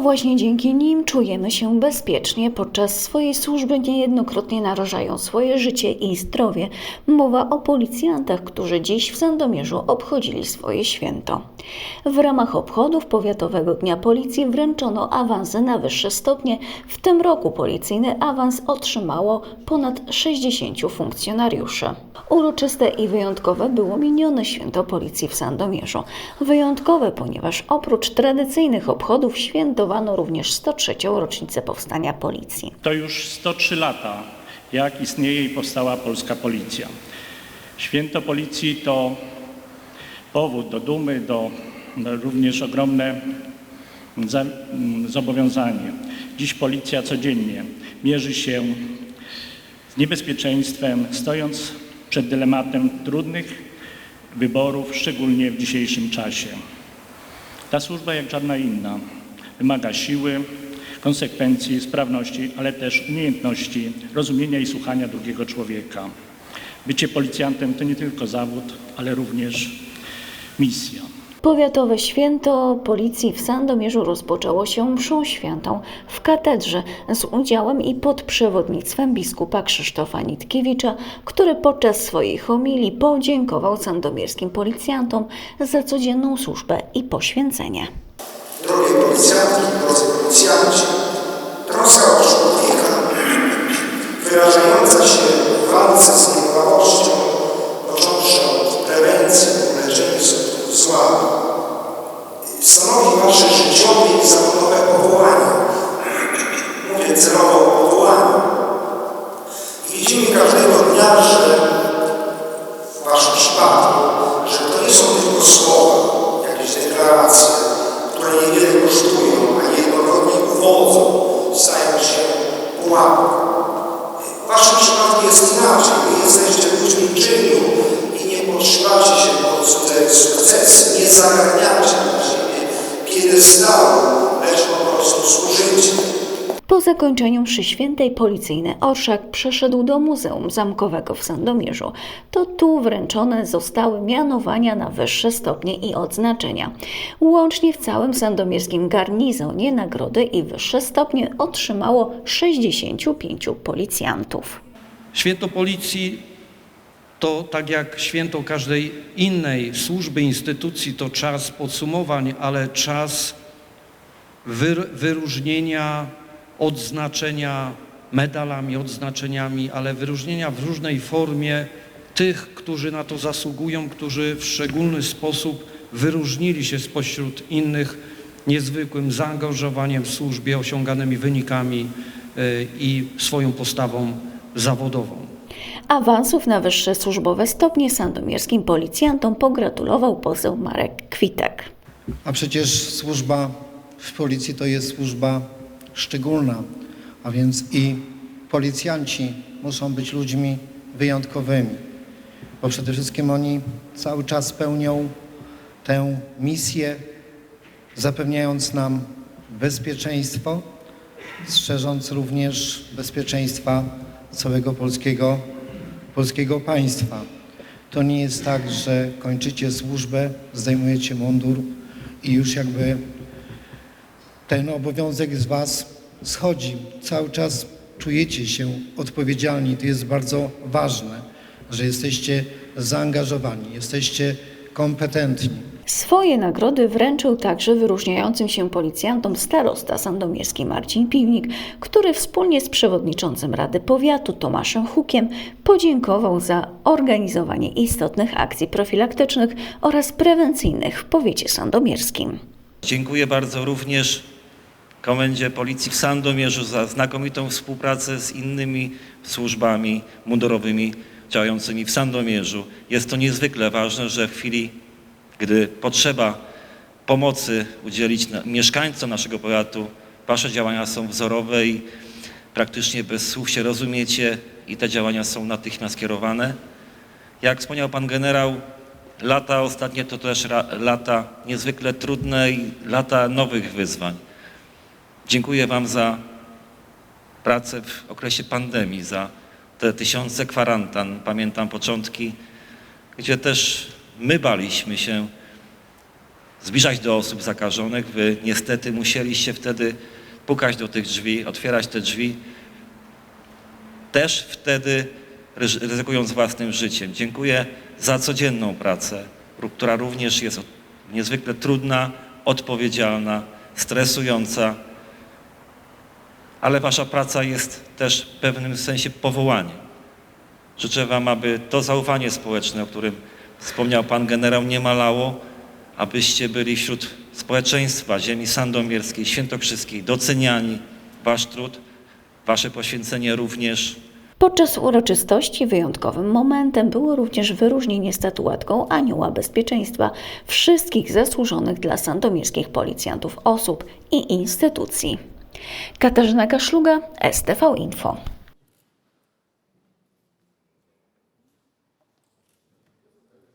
To właśnie dzięki nim czujemy się bezpiecznie podczas swojej służby, niejednokrotnie narażając swoje życie i zdrowie. Mowa o policjantach, którzy dziś w Sandomierzu obchodzili swoje święto. W ramach obchodów Powiatowego Dnia Policji wręczono awanse na wyższe stopnie. W tym roku policyjny awans otrzymało ponad 60 funkcjonariuszy. Uroczyste i wyjątkowe było minione święto Policji w Sandomierzu. Wyjątkowe, ponieważ oprócz tradycyjnych obchodów świętowano również 103. rocznicę powstania Policji. To już 103 lata, jak istnieje i powstała polska policja. Święto policji to powód do dumy, do, również ogromne za, zobowiązanie. Dziś policja codziennie mierzy się z niebezpieczeństwem, stojąc przed dylematem trudnych wyborów, szczególnie w dzisiejszym czasie. Ta służba, jak żadna inna, wymaga siły, konsekwencji, sprawności, ale też umiejętności rozumienia i słuchania drugiego człowieka. Bycie policjantem to nie tylko zawód, ale również misja. Powiatowe święto policji w Sandomierzu rozpoczęło się mszą świętą w katedrze z udziałem i pod przewodnictwem biskupa Krzysztofa Nitkiewicza, który podczas swojej homilii podziękował sandomierskim policjantom za codzienną służbę i poświęcenie. Drogie policjantki, drodzy policjanci, troska o człowieka, wyrażająca się w walce z nieprawością, począwszy od prewencji, leczenia skutków zła, stanowi wasze życiowe i zawodowe powołanie. Mówię celowo. I widzimy każdego niewiele kosztują, a jednokrotnie uwodzą, stają się pułapką. W waszym jest inaczej. Wy jesteście ludźmi czynu i nie podszywacie się pod cudze nie zagarniacie na siebie piedestału, lecz po prostu służycie. Po zakończeniu mszy świętej policyjny orszak przeszedł do Muzeum Zamkowego w Sandomierzu. To tu wręczone zostały mianowania na wyższe stopnie i odznaczenia. Łącznie w całym sandomierskim garnizonie nagrody i wyższe stopnie otrzymało 65 policjantów. Święto Policji to tak jak święto każdej innej służby, instytucji, to czas podsumowań, ale czas wyr- wyróżnienia, odznaczenia medalami, odznaczeniami, ale wyróżnienia w różnej formie tych, którzy na to zasługują, którzy w szczególny sposób wyróżnili się spośród innych niezwykłym zaangażowaniem w służbie, osiąganymi wynikami y, i swoją postawą zawodową. Awansów na wyższe służbowe stopnie sandomierskim policjantom pogratulował poseł Marek Kwitek. A przecież służba w policji to jest służba szczególna, a więc i policjanci muszą być ludźmi wyjątkowymi, bo przede wszystkim oni cały czas pełnią tę misję, zapewniając nam bezpieczeństwo, strzeżąc również bezpieczeństwa całego polskiego, polskiego państwa. To nie jest tak, że kończycie służbę, zdejmujecie mundur i już jakby ten obowiązek z Was schodzi. Cały czas czujecie się odpowiedzialni. To jest bardzo ważne, że jesteście zaangażowani, jesteście kompetentni. Swoje nagrody wręczył także wyróżniającym się policjantom starosta sandomierski Marcin Piwnik, który wspólnie z przewodniczącym Rady Powiatu Tomaszem Hukiem podziękował za organizowanie istotnych akcji profilaktycznych oraz prewencyjnych w powiecie sandomierskim. Dziękuję bardzo również Komendzie Policji w Sandomierzu za znakomitą współpracę z innymi służbami mundurowymi działającymi w Sandomierzu. Jest to niezwykle ważne, że w chwili, gdy potrzeba pomocy udzielić mieszkańcom naszego powiatu, Wasze działania są wzorowe i praktycznie bez słów się rozumiecie i te działania są natychmiast kierowane. Jak wspomniał Pan Generał, lata ostatnie to też lata niezwykle trudne i lata nowych wyzwań. Dziękuję Wam za pracę w okresie pandemii, za te tysiące kwarantan. Pamiętam początki, gdzie też my baliśmy się zbliżać do osób zakażonych. Wy niestety musieliście wtedy pukać do tych drzwi, otwierać te drzwi, też wtedy ryzy- ryzykując własnym życiem. Dziękuję za codzienną pracę, która również jest niezwykle trudna, odpowiedzialna, stresująca, ale wasza praca jest też w pewnym sensie powołaniem. Życzę wam, aby to zaufanie społeczne, o którym wspomniał pan generał, nie malało, abyście byli wśród społeczeństwa ziemi sandomierskiej, świętokrzyskiej doceniani, wasz trud, wasze poświęcenie również. Podczas uroczystości wyjątkowym momentem było również wyróżnienie statuetką Anioła Bezpieczeństwa wszystkich zasłużonych dla sandomierskich policjantów osób i instytucji. Katarzyna Kaszluga, STV Info.